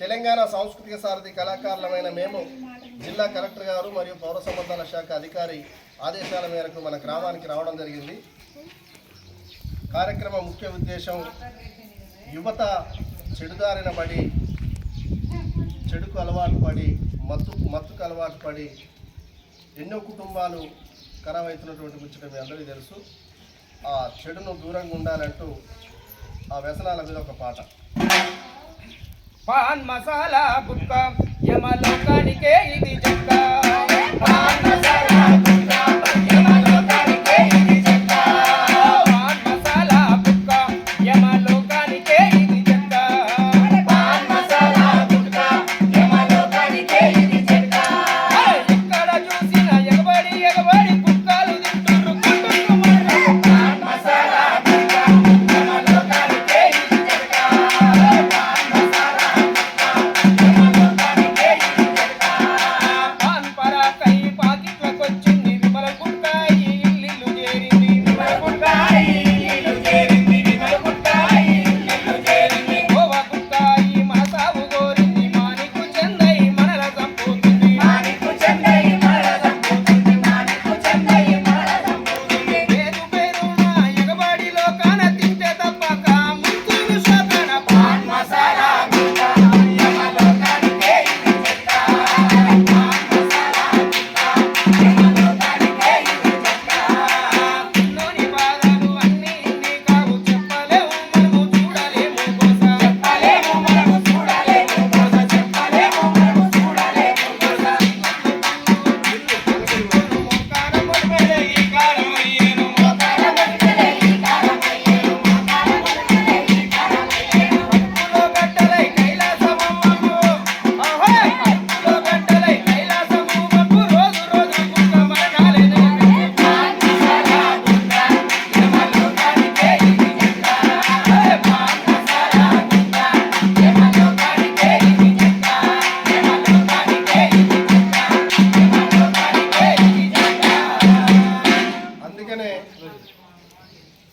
తెలంగాణ సాంస్కృతిక సారథి కళాకారులమైన మేము జిల్లా కలెక్టర్ గారు మరియు పౌర సంబంధాల శాఖ అధికారి ఆదేశాల మేరకు మన గ్రామానికి రావడం జరిగింది. కార్యక్రమ ముఖ్య ఉద్దేశం యువత చెడుదారిన పడి చెడుకు అలవాటు పడి మత్తు మత్తుకు అలవాటు పడి ఎన్నో కుటుంబాలు ఖరాబ్ అవుతున్నటువంటి ముచ్చట మీ అందరికీ తెలుసు. ఆ చెడును దూరంగా ఉండాలంటూ ఆ వ్యసనాల మీద ఒక పాట. பான் மசாலா குட்கா